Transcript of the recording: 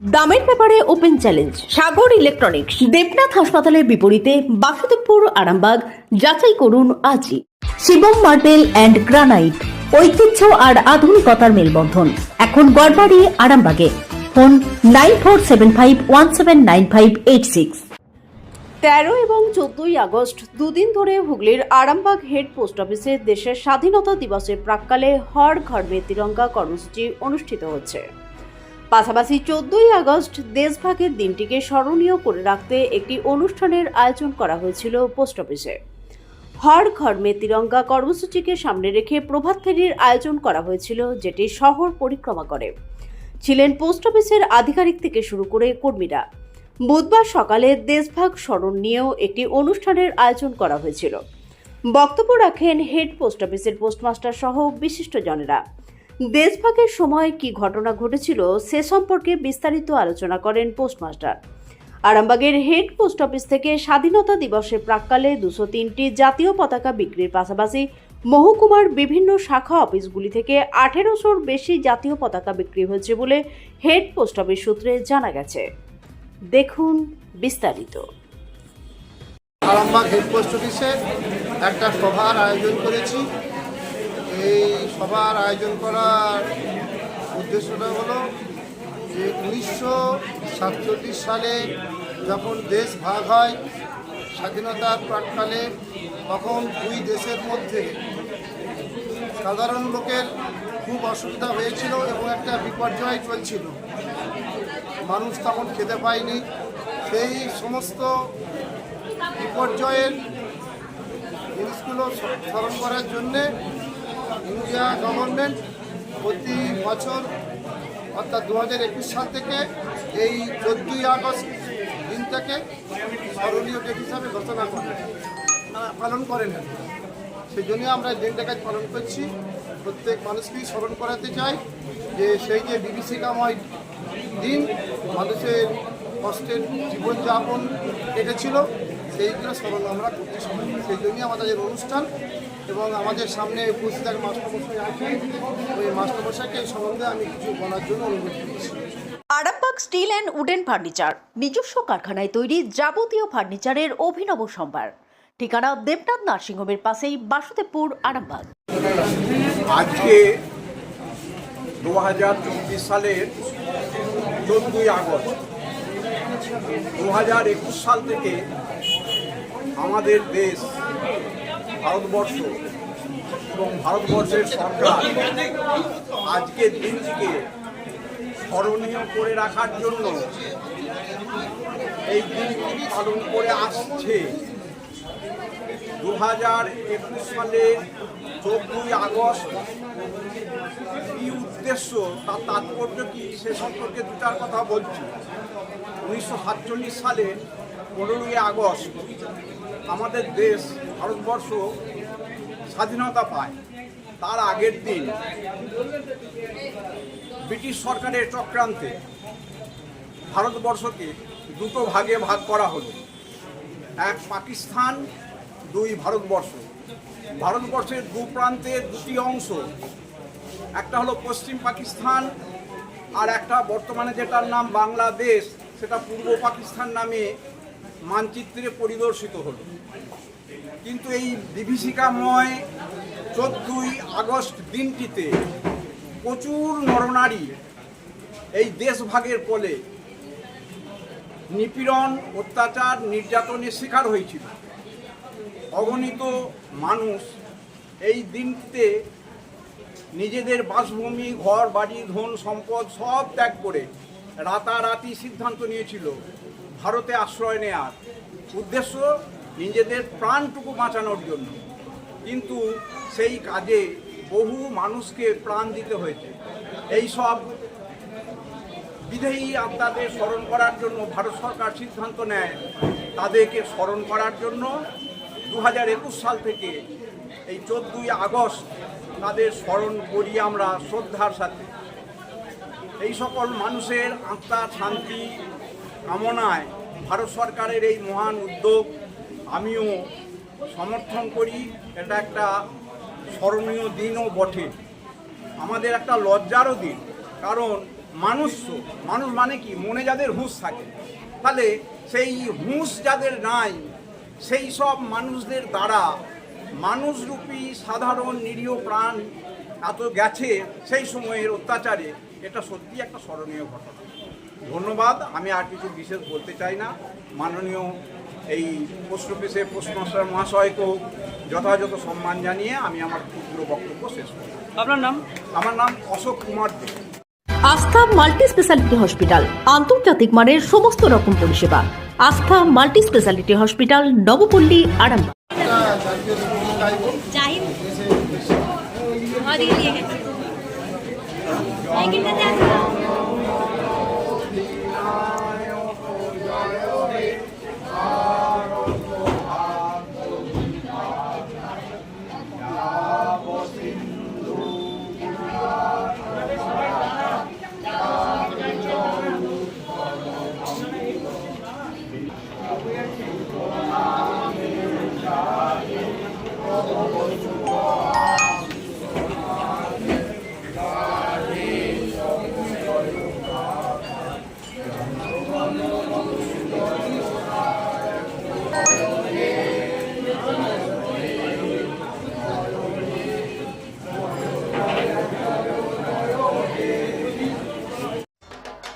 দামের ব্যাপারে open challenge, Sagar electronics, Debnath হাসপাতালের বিপরীতে বাসুদেবপুর, আরামবাগ, যাচাই করুন আজই। শিবম মার্বেল অ্যান্ড গ্রানাইট, ঐতিহ্য আর আধুনিকতার মেলবন্ধন। এখন গড়বাড়ি, আরামবাগে। Phone nine four seven five one seven nine five eight six. তেরো এবং চোদ্দই আগস্ট, দুদিন ধরে হুগলির আরামবাগ হেড পোস্ট অফিসে দেশের স্বাধীনতা দিবসের প্রাক্কালে হর ঘর মে তিরঙ্গা কর্মসূচি অনুষ্ঠিত হচ্ছে। পাশাপাশি চোদ্দই আগস্ট দেশভাগের দিনটিকে স্মরণীয় করে রাখতে একটি অনুষ্ঠানের আয়োজন করা হয়েছিল পোস্ট অফিসে। হর ঘর মে তিরঙ্গা কর্মসূচিকে সামনে রেখে প্রভাত ফেরির আয়োজন করা হয়েছিল, যেটি শহর পরিক্রমা করে। ছিলেন পোস্ট অফিসের আধিকারিক থেকে শুরু করে কর্মীরা। বুধবার সকালে দেশভাগ স্মরণ নিয়েও একটি অনুষ্ঠানের আয়োজন করা হয়েছিল। বক্তব্য রাখেন হেড পোস্ট অফিসের পোস্টমাস্টার সহ বিশিষ্টজনেরা। দেশভাগের সময় কি ঘটনা ঘটেছিল সে সম্পর্কে বিস্তারিত আলোচনা করেন পোস্টমাস্টার। আরামবাগের হেড পোস্ট অফিস থেকে স্বাধীনতা দিবসের প্রাক্কালে দুশো তিনটি জাতীয় পতাকা বিক্রির পাশাপাশি মহকুমার বিভিন্ন শাখা অফিসগুলি থেকে আঠেরোশোর বেশি জাতীয় পতাকা বিক্রি হয়েছে বলে হেড পোস্ট অফিস সূত্রে জানা গেছে। দেখুন বিস্তারিত। আরামবাগ হেড পোস্ট অফিসে একটা সভার আয়োজন করেছি। এই সভার আয়োজন করার উদ্দেশ্যটা হলো যে উনিশশো সাতচল্লিশ সালে যখন দেশ ভাগ হয়, স্বাধীনতার প্রাককালে তখন দুই দেশের মধ্যে সাধারণ লোকের খুব অসুবিধা হয়েছিল এবং একটা বিপর্যয় চলছিল। মানুষ তখন খেতে পায়নি। সেই সমস্ত বিপর্যয়ের জিনিসগুলো স্মরণ করার জন্যে ইন্ডিয়া গভর্নমেন্ট প্রতি বছর, অর্থাৎ দু হাজার একুশ সাল থেকে এই চোদ্দই আগস্ট দিনটাকে স্মরণীয় ডেট হিসাবে ঘোষণা করেন পালন করেন। সেই জন্য আমরা দিনটাকে পালন করছি। প্রত্যেক মানুষকেই স্মরণ করাতে চাই যে সেই যে বিভীষিকাময় দিন মানুষের কষ্টের জীবনযাপন কেটেছিল। সেইগুলো স্মরণ আমরা করতে সবাই সেই জন্যই আমাদের এই অনুষ্ঠান এবং আমাদের সামনে উপস্থিত এক মাস্টারমশাই আছেন। ওই মাস্টারমশাইকে এই সম্বন্ধে আমি কিছু বলার জন্য অনুরোধ করছি। Arambagh steel and wooden furniture নিজস্ব কারখানায় তৈরি যাবতীয় ফার্নিচারের অভিনব সম্ভার। ঠিকানা দেবনাথ নার্সিংহোমের পাশেই বাসুদেবপুর আরামবাগ। আজকে দু হাজার চব্বিশ সালের চোদ্দই আগস্ট দু হাজার একুশ সাল থেকে আমাদের দেশ, ভারতবর্ষ এবং ভারতবর্ষের সরকার আজকের দিনটিকে স্মরণীয় করে রাখার জন্য এই দিনটি পালন করে আসছে। দু হাজার একুশ সালের চোদ্দই আগস্ট কি উদ্দেশ্য, তার তাৎপর্য কি, সে সম্পর্কে দু চার কথা বলছি। উনিশশো সাতচল্লিশ সালে পনেরোই আগস্ট আমাদের দেশ, ভারতবর্ষ স্বাধীনতা পায়। তার আগের দিন ব্রিটিশ সরকারের চক্রান্তে ভারতবর্ষকে দুটো ভাগে ভাগ করা হলো। এক পাকিস্তান, দুই ভারতবর্ষ। ভারতবর্ষের দু প্রান্তের দুটি অংশ, একটা হলো পশ্চিম পাকিস্তান আর একটা বর্তমানে যেটার নাম বাংলাদেশ, সেটা পূর্ব পাকিস্তান নামে মানচিত্রে পরিদর্শিত হলো। কিন্তু এই বিভীষিকাময় চোদ্দই আগস্ট দিনটিতে প্রচুর নরনারী এই দেশভাগের ফলে নিপীড়ন, অত্যাচার, নির্যাতনের শিকার হয়েছিল। অগণিত মানুষ এই দিনটিতে নিজেদের বাসভূমি, ঘর, বাড়ি, ধন, সম্পদ সব ত্যাগ করে রাতারাতি সিদ্ধান্ত নিয়েছিল ভারতে আশ্রয় নেয়ার উদ্দেশ্য নিজেদের প্রাণটুকু বাঁচানোর জন্য। কিন্তু সেই কাজে বহু মানুষকে প্রাণ দিতে হয়েছে। এই সব বিদেয়ী আত্মাদের স্মরণ করার জন্য ভারত সরকার সিদ্ধান্ত নেয়, তাদেরকে স্মরণ করার জন্য দু হাজার একুশ সাল থেকে এই চোদ্দই আগস্ট তাদের স্মরণ করি আমরা শ্রদ্ধার সাথে। এই সকল মানুষের আত্মা শান্তি কামনায় ভারত সরকারের এই মহান উদ্যোগ আমিও সমর্থন করি। এটা একটা স্মরণীয় দিনও বটে। আমাদের একটা লজ্জারও দিন। কারণ মানুষ মানুষ মানে কি? মনে যাদের হুঁশ থাকে। তাহলে সেই হুঁশ যাদের নাই, সেই সব মানুষদের দ্বারা মানুষরূপী সাধারণ নিরীহ প্রাণ এত গেছে সেই সময়ের অত্যাচারে। এটা সত্যি একটা স্মরণীয় ঘটনা। ধন্যবাদ। আমি আর কিছু বিশেষ বলতে চাই না। মাননীয় এই পোস্ট অফিসে পোস্টমাস্টার মহাশয়কেও যথাযথ সম্মান জানিয়ে আমি আমার ক্ষুদ্র বক্তব্য শেষ করি আপনার নাম? আমার নাম অশোক কুমার দে। আস্থা মাল্টি স্পেশালিটি হসপিটাল আন্তর্জাতিক মানের সমস্ত রকম পরিষেবা। Astha multi speciality hospital Nabapally Arambagh. Zahid